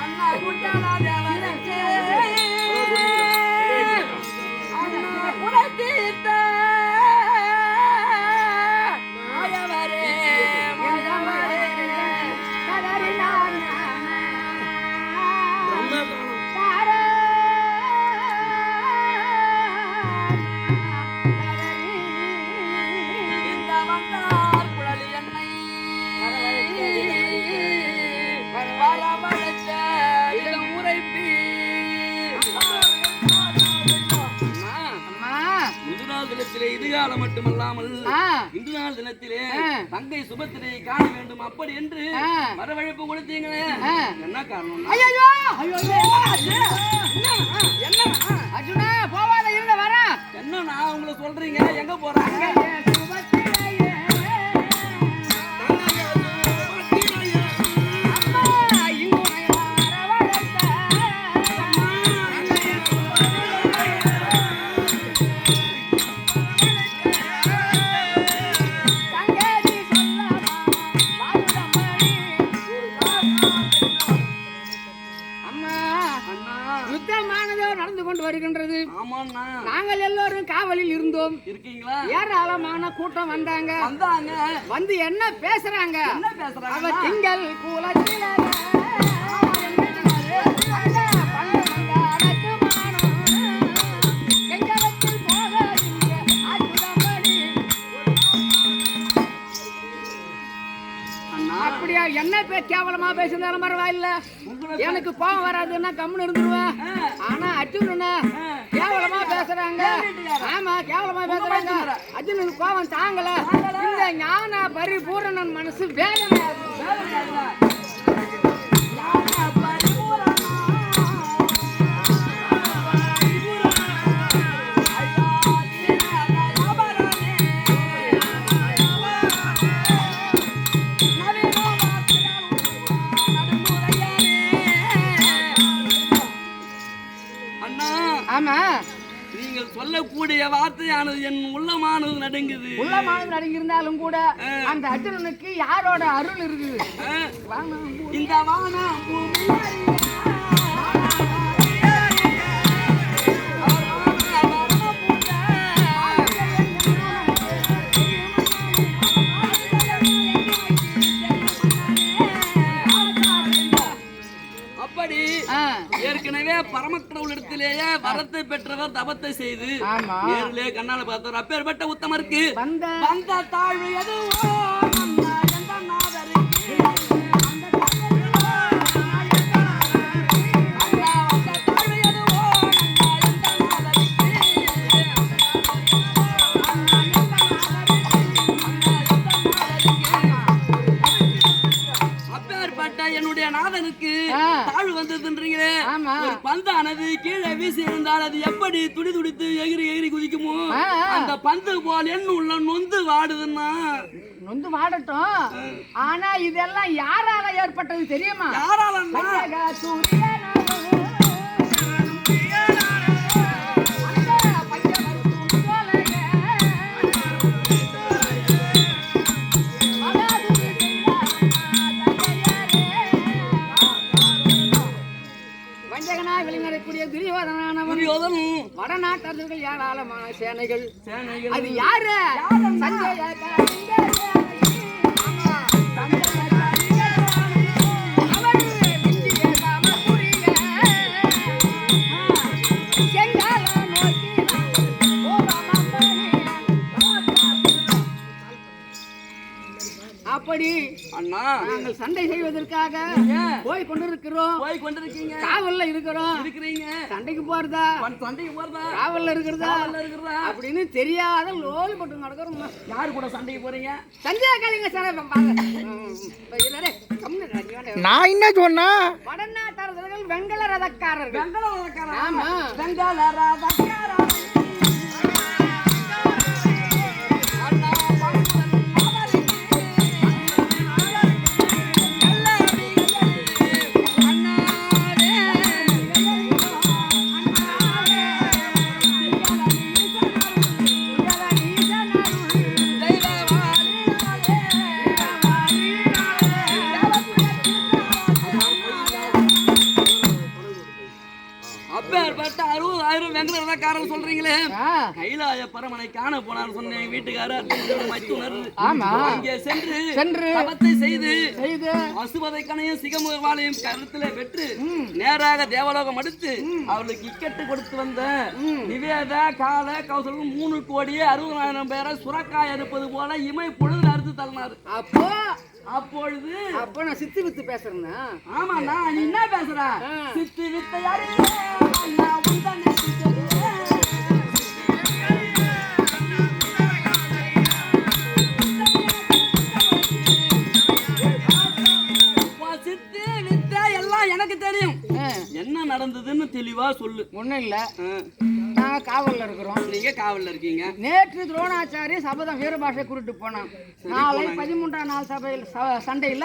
அண்ணா கூட்டாளாதே ஆ. தங்கை சுபத்திரையை காண வேண்டும் அப்படி என்று. வரவழைப்பு கொடுத்தீங்களே. என்ன காரணம்! ஐயோ, என்ன? அர்ஜுனா போவாத இருந்த வரேன் என்ன நான் உங்களை சொல்றீங்க எங்க போறாங்க காவலில் இருந்தோம். இருக்கீங்களா? ஏராளமான கூட்டம் வந்தாங்க. வந்தாங்க. வந்து என்ன பேசுறாங்க? என்ன அவ பேசுறாங்க திங்கள் குலத்தில என்ன பே கேவலமா பேசுனாலும் பரவாயில்ல. எனக்கு கோவம் வராதுன்னா கம்முன்னு இருந்துருவேன். ஆனா அர்ஜுனன கேவலமா பேசுறாங்க. ஆமா கேவலமா பேசுறாங்க. அர்ஜுனனுக்கு கோவம் தாங்கல. இந்த ஞான பரிபூரணன் மனசு வேதனை சொல்லக்கூடிய வார்த்தையானது என் உள்ளமானது நடுங்குது. உள்ளமானது அடங்கியிருந்தாலும் கூட அந்த அர்ஜுனனுக்கு யாரோட அருள் இருக்குது. இந்த வானம் பூமி ஆ, ஏற்கனவே பரமக்கடவுளிடத்திலேயே வரத்தை பெற்றவர் தபத்தை செய்து நேரிலே கண்ணால பார்த்தவர் அப்பேற்பட்ட உத்தமருக்கு வந்த வந்த தாழ்வு எதுவோ? ஆமா. ஒரு பந்தானது கீழே வீசி இருந்தால் அது எப்படி துடி துடித்து எகிரி எகிரி குதிக்குமோ. அந்த பந்து போல் என்ன உள்ள நொந்து வாடுதுன்னா? நொந்து வாடட்டும். ஆனா இதெல்லாம் யாரால ஏற்பட்டது தெரியுமா? யாராலன்னா? சேனைகள். அது யாரு. சஞ்சய அண்ணா. நாங்கள் சண்டை செய்வதற்காக ஏன்? போய் கொண்டிருக்கிறோம். போய் கொண்டிருக்கீங்க? காவல்ல இருக்கிறோம். இருக்கிறீங்க? சண்டைக்கு போறதா? சண்டைக்கு போறதா? காவல்ல இருக்கிறதா? இருக்கிறதா? அப்படின்னு தெரியாத லோலி போட்டு நடக்கிறோம். யாரு கூட சண்டைக்கு போறீங்க? சஞ்சய காலிங்க சார் நான் என்ன சொன்னா? வடநாட்டாளர்கள் வெண்கல ரதக்காரர்கள். வெங்கடவரக்காரன். ஆமா. வெங்கட ராதக்காரன். வீட்டுக்காரர் ஆமா. அங்கே சென்று சென்று செய்து செய்து பசுபதை கணையும் சிகமுகவாலையும் கருத்துல பெற்று நேராக தேவலோகம் அடுத்து அவளுக்கு இக்கட்டு கொடுத்து வந்த நிவேத கால கௌசலம் மூணு கோடியே அறுபதாயிரம் பேரை சுரக்காய் அறுப்பது போல இமை பொழுது அறுத்து தள்ளினார். அப்போ? அப்பொழுது அப்போ நான் சித்து வித்து பேசுறேன்னா? ஆமாண்ணா நீ என்ன பேசுற? ஆ. சித்தி வித்தை தெளிவா சொல்லு. ஒண்ணும் இல்ல. நாங்க காவல்ல இருக்கிறோம். நீங்க காவல்ல இருக்கீங்க. நேற்று துரோணாச்சாரி சபதம் வீரபாஷை கூட்டிட்டு போனான். நாளை பதிமூன்றாம் நாள் சபையில் சண்டையில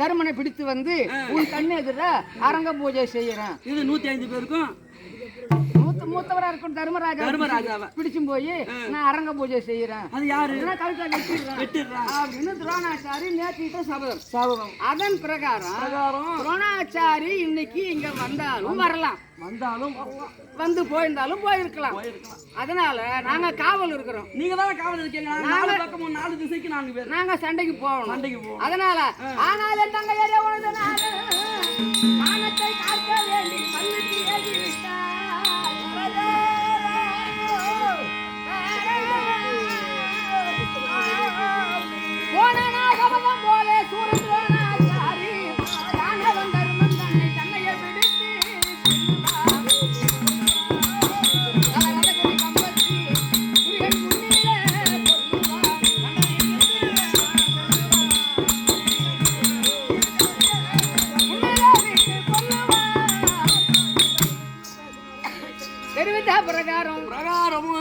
தருமனை பிடித்து வந்து உன் கண்ணு எதிர அரங்க பூஜை செய்யறேன். இது நூத்தி ஐந்து பேருக்கும். மூத்த மூத்தவரா இருக்கும் தர்மராஜா தர்மராஜாவை. பிடிச்சும் போய் நான் அரங்க பூஜை செய்யறேன் அது யாரு? கழுத்தை வெட்டிடுறேன் அப்படின்னு துரோணாச்சாரி நேற்று சபதம். சபதம். அதன் பிரகாரம் துரோணாச்சாரி இன்னைக்கு இங்க வந்தாலும் வரலாம். வந்தாலும். வந்து போயிருந்தாலும் போயிருக்கலாம். அதனால நாங்க காவல் இருக்கிறோம். நீங்க தானே காவல் இருக்கீங்க? நாங்க நாலு பக்கமும் நாலு திசைக்கு நான்கு பேர். நாங்க சண்டைக்கு போகணும். சண்டைக்கு போவோம் அதனால ஆனால் தங்க ஏறிய உனது நாடு மானத்தை காக்க வேண்டி பள்ளிக்கு ஏறி போனநாகவதம்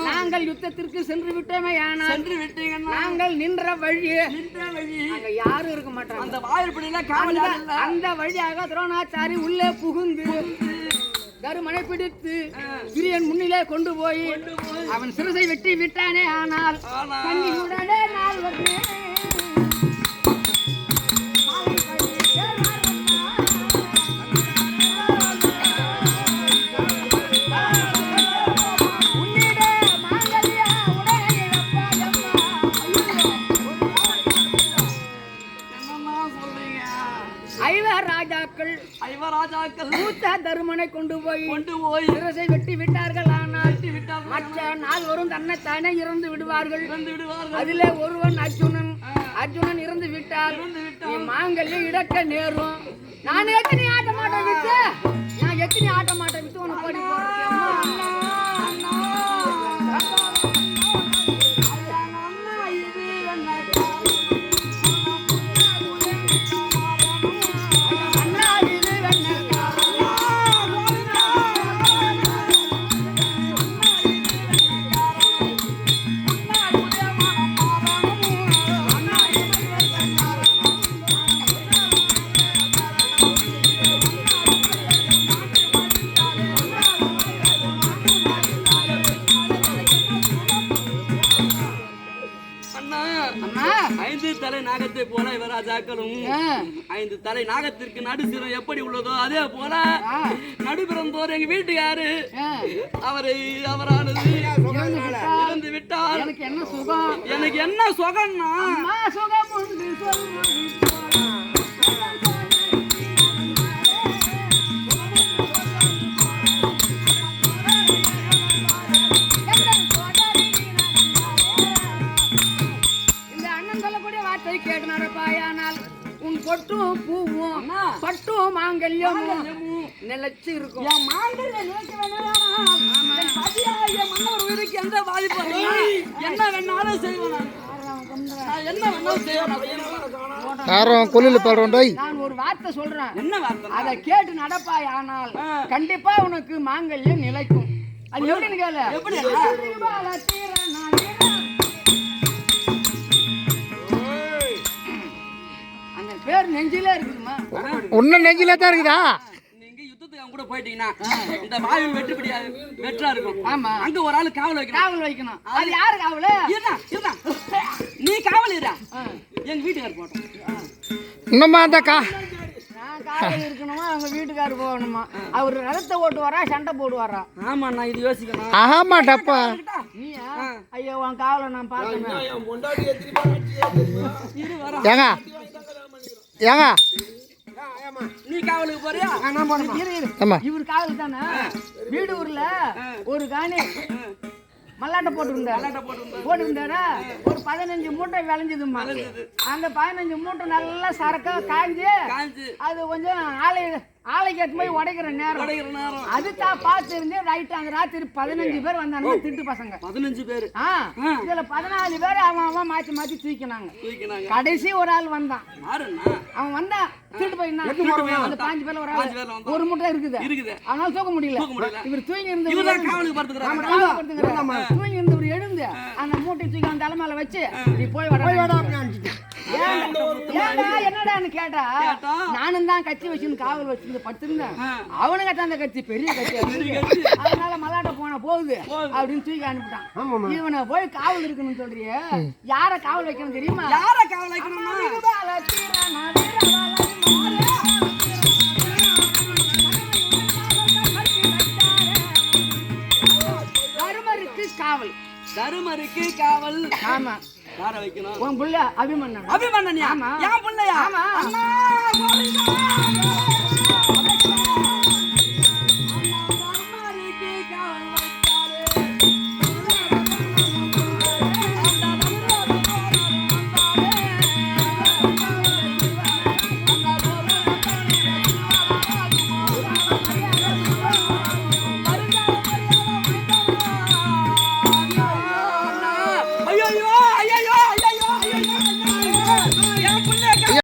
நாங்கள் யுத்தத்திற்கு சென்று விட்டோமே ஆனால் சென்று விட்டீங்கன்னா நாங்கள் நின்ற வழி நின்ற அங்க யாரும் இருக்க மாட்டாங்க. அந்த வாயிற்படியில காவல் அந்த வழியாக துரோணாச்சாரி உள்ளே புகுந்து தருமனை பிடித்து விரியன் முன்னிலே கொண்டு போய் அவன் சிறுசை வெட்டி விட்டானே ஆனால் நாள் வந்து ஐவராஜாக்கள் மூத்த தருமனை கொண்டு போய் கொண்டு போய் சிரசை வெட்டி விட்டார்கள். ஆனால் வெட்டி விட்டார்கள். மற்ற நால்வரும் தன்னைத்தானே இறந்து விடுவார்கள். இறந்து விடுவார்கள். அதிலே ஒருவன் அர்ஜுனன். அர்ஜுனன் இறந்து விட்டால் நீ மாங்கல்யம் இடக்க நேரும். நான் எத்தனை ஆட்ட மாட்டேன் நான் எத்தனை ஆட்ட மாட்டேன் வித்து உனக்கு படி போடுறேன் ஐந்து தலை நாகத்திற்கு நடுசிரம் எப்படி உள்ளதோ அதே போல நடுபிறந்தோர் எங்க வீட்டுக்காரு. அவரை அவரானது. இறந்து விட்டால் எனக்கு என்ன சுகம்? எனக்கு என்ன சுகம்னா? சுகம் உண்டு உன் பொட்டும் பூவும். பட்டும் மாங்கல்யமும் நிலைச்சு இருக்கும் என் மாங்கல்யம் நிலைக்க வேண்டாமா? மன்னவர் உயிருக்கு எந்த பாதிப்பும் இல்லை. என்ன வேணாலும் செய்வேன் நான். நான் என்ன வேணாலும் செய்வேன் நான் செய்வேன். யாரும் கொல்லில் பாடுறோம் டோய். நான் ஒரு வார்த்தை சொல்றேன். என்ன வார்த்தை? அதை கேட்டு நடப்பாய் ஆனால். கண்டிப்பா உனக்கு மாங்கல்யம் நிலைக்கும். அது எப்படின்னு கேளு. எப்படி? பேர் நெஞ்சிலே இருக்குதுமா ஒன்றும் நெஞ்சில தான் இருக்குதா? நீங்க யுத்தத்துக்கு அவங்க கூட போயிட்டீங்கன்னா இந்த வாயில் வெட்டுப்படியா வெற்றா இருக்கும். ஆமா. அங்க ஒரு ஆளு காவல் வைக்கணும். காவல் வைக்கணும். அது யாரு காவல். நீ காவல் இருடா எங்க வீட்டுக்கார் போட்டோம் இன்னுமா அந்த கா நான் காவல் இருக்கணுமா? அவங்க வீட்டுக்காரர் போகணுமா? அவர் ரதத்தை ஓட்டுவாரா சண்டை போடுவாரா? ஆமா நான் இது யோசிக்கணும். ஆமா டப்பா. நீயா? ஐயோ உன் காவலை நான் பார்த்தேன் ஏங்க ஏங்க? நீ காவலுக்கு போறியா? இவர் காவல் தானே? வீடு ஊர்ல ஒரு காணி. மல்லாட்டை போட்டுருந்தாரு. போட்டுருந்தாரா. ஒரு பதினஞ்சு மூட்டை விளைஞ்சதுமா அந்த பதினஞ்சு மூட்டை நல்லா சரக்கா காய்ஞ்சு காஞ்சு அது கொஞ்சம் ஆலை ஆலைக்கு எடுத்து போய் உடைக்கிற நேரம். உடைக்கிற நேரம். அதுதான் பார்த்து இருந்து ரைட் அந்த ராத்திரி பதினஞ்சு பேர் வந்தானுங்க திட்டு பசங்க. பதினஞ்சு பேரு. ஆ இதுல பதினாலு பேர் அவன் அவன் மாத்தி மாத்தி தூக்கினாங்க. தூக்கினாங்க. கடைசி ஒரு ஆள் வந்தான். அவன் வந்தான். திருட்டு போயிருந்தான் அந்த பாஞ்சு பேர்ல ஒரு ஆள். ஒரு முட்டை இருக்குது. இருக்குது. அவனால தூக்க முடியல. தூக்க முடியல. இவர் தூங்கி இருந்து. தூங்கி இருந்தவர் எழுந்து அந்த மூட்டை தூக்கி அவன் தலைமையில வச்சு நீ போய் வாடா. என்னடான்னு கேட்டா கேட்டா? நானும் தான் கட்சி வச்சுன்னு காவல் வச்சிருந்து படுத்திருந்தேன் ஆ. அவனுக்கு தான் அந்த கட்சி பெரிய கட்சி. அதனால மலாட்ட போன போகுது. அப்படின்னு தூக்கி அனுப்பிட்டான் இவனை போய் காவல் இருக்கணும்னு சொல்றியே யார காவல் வைக்கணும் தெரியுமா யார காவல் வைக்கணும்னா தருமருக்கு காவல் தருமருக்கு காவல் ஆமா யார வைக்கணும் உன் புள்ள அபிமன்னன் அபிமன்னனியா ஆமா. என் பிள்ளையா ஆமா. அண்ணா,